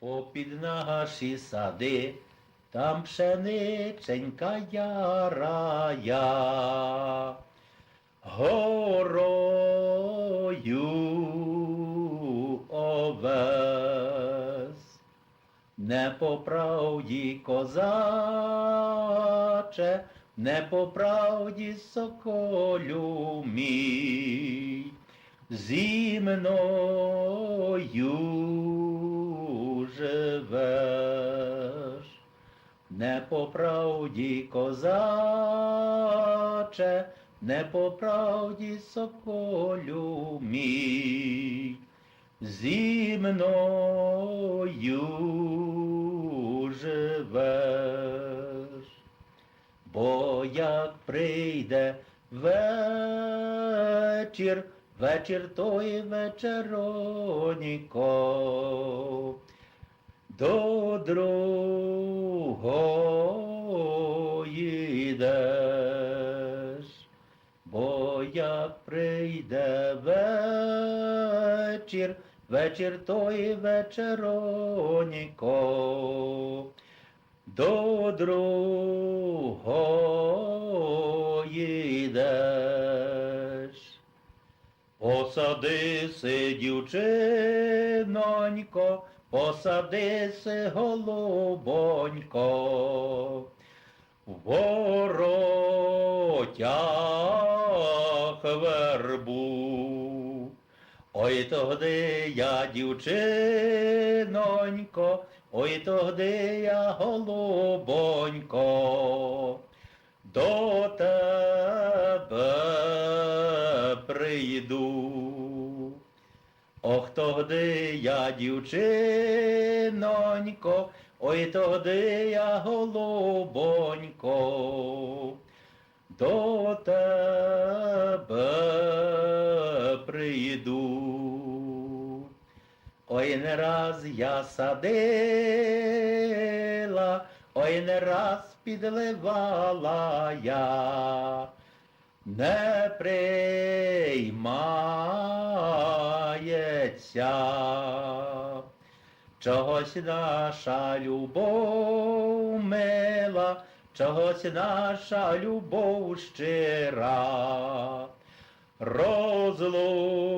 Попід наші сади, там пшениченька ярая, горою овес. Не по правді козаче, не по правді соколю мій, зі мною живеш. Не по правді козаче, не по правді соколю мій, зі мною живеш. Бо як прийде вечір, вечір той вечероніко, до другої йдеш, бо як прийде вечір, вечір той вечероніко, до другої йдеш. Посадиси, дівчинонько, посадиси, голубонько, в воротях вербу. Ой тогди я, дівчинонько, ой тогди я, голубонько, до тебе прийду. Ох, тогди я, дівчинонько, ой тогди я, голубонько, до тебе прийду. Ой, не раз я садила, ой, не раз підливала я, не приймається. Чогось наша любов мила, чогось наша любов щира розлучається.